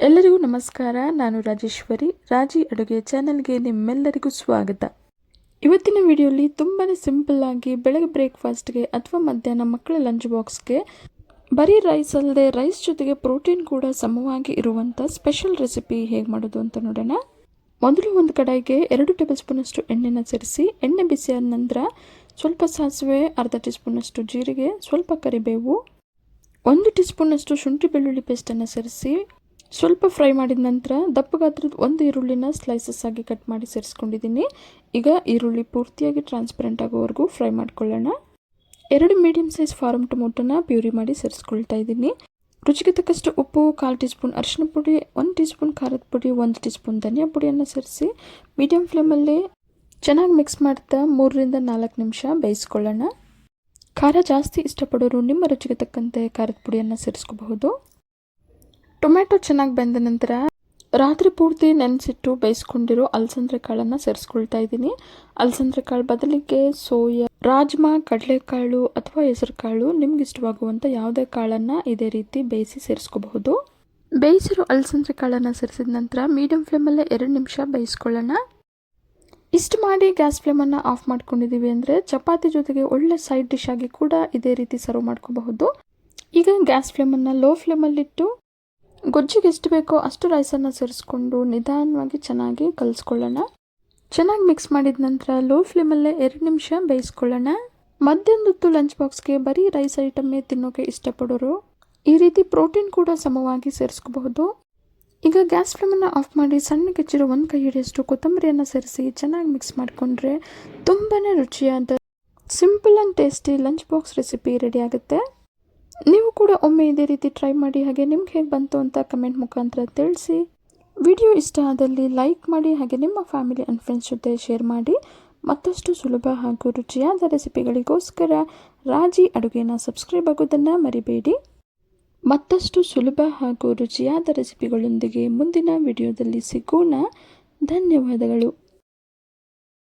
ಎಲ್ಲರಿಗೂ ನಮಸ್ಕಾರ. ನಾನು ರಾಜೇಶ್ವರಿ. ರಾಜಿ ಅಡುಗೆ ಚಾನಲ್ಗೆ ನಿಮ್ಮೆಲ್ಲರಿಗೂ ಸ್ವಾಗತ. ಇವತ್ತಿನ ವಿಡಿಯೋಲಿ ತುಂಬಾ ಆಗಿ ಬೆಳಗ್ಗೆ ಬ್ರೇಕ್ಫಾಸ್ಟ್ಗೆ ಅಥವಾ ಮಧ್ಯಾಹ್ನ ಮಕ್ಕಳ ಲಂಚ್ ಬಾಕ್ಸ್ಗೆ ಬರೀ ರೈಸ್ ಅಲ್ಲದೆ ರೈಸ್ ಜೊತೆಗೆ ಪ್ರೋಟೀನ್ ಕೂಡ ಸಮವಾಗಿ ಇರುವಂಥ ಸ್ಪೆಷಲ್ ರೆಸಿಪಿ ಹೇಗೆ ಮಾಡೋದು ಅಂತ ನೋಡೋಣ. ಮೊದಲು ಒಂದು ಕಡಾಯಿಗೆ ಎರಡು ಟೇಬಲ್ ಸ್ಪೂನಷ್ಟು ಎಣ್ಣೆನ ಸೇರಿಸಿ, ಎಣ್ಣೆ ಬಿಸಿಯಾದ ನಂತರ ಸ್ವಲ್ಪ ಸಾಸಿವೆ, ಅರ್ಧ ಟೀ ಸ್ಪೂನಷ್ಟು ಜೀರಿಗೆ, ಸ್ವಲ್ಪ ಕರಿಬೇವು, ಒಂದು ಟೀ ಸ್ಪೂನಷ್ಟು ಶುಂಠಿ ಬೆಳ್ಳುಳ್ಳಿ ಪೇಸ್ಟನ್ನು ಸೇರಿಸಿ ಸ್ವಲ್ಪ ಫ್ರೈ ಮಾಡಿದ ನಂತರ ದಪ್ಪ ಗಾತ್ರದ ಒಂದು ಈರುಳ್ಳಿನ ಸ್ಲೈಸಸ್ ಆಗಿ ಕಟ್ ಮಾಡಿ ಸೇರಿಸ್ಕೊಂಡಿದ್ದೀನಿ. ಈಗ ಈರುಳ್ಳಿ ಪೂರ್ತಿಯಾಗಿ ಟ್ರಾನ್ಸ್ಪರೆಂಟ್ ಆಗೋವರೆಗೂ ಫ್ರೈ ಮಾಡ್ಕೊಳ್ಳೋಣ. ಎರಡು ಮೀಡಿಯಮ್ ಸೈಜ್ ಫಾರಮ್ ಟೊಮೊಟೊನ ಪ್ಯೂರಿ ಮಾಡಿ ಸೇರಿಸ್ಕೊಳ್ತಾ ಇದ್ದೀನಿ. ರುಚಿಗೆ ತಕ್ಕಷ್ಟು ಉಪ್ಪು, ಕಾಲು ಟೀ ಸ್ಪೂನ್ ಅರಿಶಿನ ಪುಡಿ, ಒಂದು ಟೀ ಸ್ಪೂನ್ ಖಾರದ ಪುಡಿ, ಒಂದು ಟೀ ಸ್ಪೂನ್ ಧನಿಯಾ ಪುಡಿಯನ್ನು ಸೇರಿಸಿ ಮೀಡಿಯಂ ಫ್ಲೇಮಲ್ಲಿ ಚೆನ್ನಾಗಿ ಮಿಕ್ಸ್ ಮಾಡ್ತಾ ಮೂರರಿಂದ ನಾಲ್ಕು ನಿಮಿಷ ಬೇಯಿಸ್ಕೊಳ್ಳೋಣ. ಖಾರ ಜಾಸ್ತಿ ಇಷ್ಟಪಡೋರು ನಿಮ್ಮ ರುಚಿಗೆ ತಕ್ಕಂತೆ ಖಾರದ ಪುಡಿಯನ್ನು ಸೇರಿಸ್ಕೋಬಹುದು. ಟೊಮೆಟೊ ಚೆನ್ನಾಗಿ ಬೆಂದ ನಂತರ ರಾತ್ರಿ ಪೂರ್ತಿ ನೆನೆಸಿಟ್ಟು ಬೇಯಿಸ್ಕೊಂಡಿರೋ ಅಲಸಂದ್ರೆ ಕಾಳನ್ನು ಸೇರಿಸ್ಕೊಳ್ತಾ ಇದ್ದೀನಿ. ಅಲಸಂದ್ರೆ ಕಾಳು ಬದಲಿಗೆ ಸೋಯಾ, ರಾಜ್ಮಾ, ಕಡಲೆಕಾಳು ಅಥವಾ ಹೆಸರು ಕಾಳು ನಿಮ್ಗೆ ಇಷ್ಟವಾಗುವಂಥ ಯಾವುದೇ ಕಾಳನ್ನು ಇದೇ ರೀತಿ ಬೇಯಿಸಿ ಸೇರಿಸ್ಕೋಬಹುದು. ಬೇಯಿಸಿರೋ ಅಲಸಂದ್ರೆ ಕಾಳನ್ನು ಸೇರಿಸಿದ ನಂತರ ಮೀಡಿಯಂ ಫ್ಲೇಮಲ್ಲೇ ಎರಡು ನಿಮಿಷ ಬೇಯಿಸ್ಕೊಳ್ಳೋಣ. ಇಷ್ಟು ಮಾಡಿ ಗ್ಯಾಸ್ ಫ್ಲೇಮನ್ನು ಆಫ್ ಮಾಡ್ಕೊಂಡಿದ್ದೀವಿ ಅಂದರೆ ಚಪಾತಿ ಜೊತೆಗೆ ಒಳ್ಳೆ ಸೈಡ್ ಡಿಶ್ ಆಗಿ ಕೂಡ ಇದೇ ರೀತಿ ಸರ್ವ್ ಮಾಡ್ಕೋಬಹುದು. ಈಗ ಗ್ಯಾಸ್ ಫ್ಲೇಮನ್ನು ಲೋ ಫ್ಲೇಮಲ್ಲಿಟ್ಟು ಗೊಜ್ಜಿಗೆ ಎಷ್ಟು ಬೇಕೋ ಅಷ್ಟು ರೈಸನ್ನು ಸೇರಿಸ್ಕೊಂಡು ನಿಧಾನವಾಗಿ ಚೆನ್ನಾಗಿ ಕಲಿಸ್ಕೊಳ್ಳೋಣ. ಚೆನ್ನಾಗಿ ಮಿಕ್ಸ್ ಮಾಡಿದ ನಂತರ ಲೋ ಫ್ಲೇಮಲ್ಲೇ ಎರಡು ನಿಮಿಷ ಬೇಯಿಸ್ಕೊಳ್ಳೋಣ. ಮಧ್ಯಾಹ್ನದೊತ್ತು ಲಂಚ್ ಬಾಕ್ಸ್ಗೆ ಬರೀ ರೈಸ್ ಐಟಮ್ಮೇ ತಿನ್ನೋಕೆ ಇಷ್ಟಪಡೋರು. ಈ ರೀತಿ ಪ್ರೋಟೀನ್ ಕೂಡ ಸಮವಾಗಿ ಸೇರಿಸ್ಕೋಬಹುದು. ಈಗ ಗ್ಯಾಸ್ ಫ್ಲೇಮನ್ನು ಆಫ್ ಮಾಡಿ ಸಣ್ಣ ಕೆಚ್ಚಿರೋ ಒಂದು ಕೈ ಹಿಡಿಯಷ್ಟು ಕೊತ್ತಂಬರಿಯನ್ನು ಸೇರಿಸಿ ಚೆನ್ನಾಗಿ ಮಿಕ್ಸ್ ಮಾಡಿಕೊಂಡ್ರೆ ತುಂಬಾ ರುಚಿಯಾದ, simple and tasty lunch box recipe ready ಆಗುತ್ತೆ. ನೀವು ಕೂಡ ಒಮ್ಮೆ ಇದೇ ರೀತಿ ಟ್ರೈ ಮಾಡಿ ಹಾಗೆ ನಿಮ್ಗೆ ಹೇಗೆ ಬಂತು ಅಂತ ಕಮೆಂಟ್ ಮುಖಾಂತರ ತಿಳಿಸಿ. ವಿಡಿಯೋ ಇಷ್ಟ ಆದಲ್ಲಿ ಲೈಕ್ ಮಾಡಿ ಹಾಗೆ ನಿಮ್ಮ ಫ್ಯಾಮಿಲಿ ಆ್ಯಂಡ್ ಫ್ರೆಂಡ್ಸ್ ಜೊತೆ ಶೇರ್ ಮಾಡಿ. ಮತ್ತಷ್ಟು ಸುಲಭ ಹಾಗೂ ರುಚಿಯಾದ ರೆಸಿಪಿಗಳಿಗೋಸ್ಕರ ರಾಜಿ ಅಡುಗೆನ ಸಬ್ಸ್ಕ್ರೈಬ್ ಆಗೋದನ್ನು ಮರಿಬೇಡಿ. ಮತ್ತಷ್ಟು ಸುಲಭ ಹಾಗೂ ರುಚಿಯಾದ ರೆಸಿಪಿಗಳೊಂದಿಗೆ ಮುಂದಿನ ವಿಡಿಯೋದಲ್ಲಿ ಸಿಗೋಣ. ಧನ್ಯವಾದಗಳು.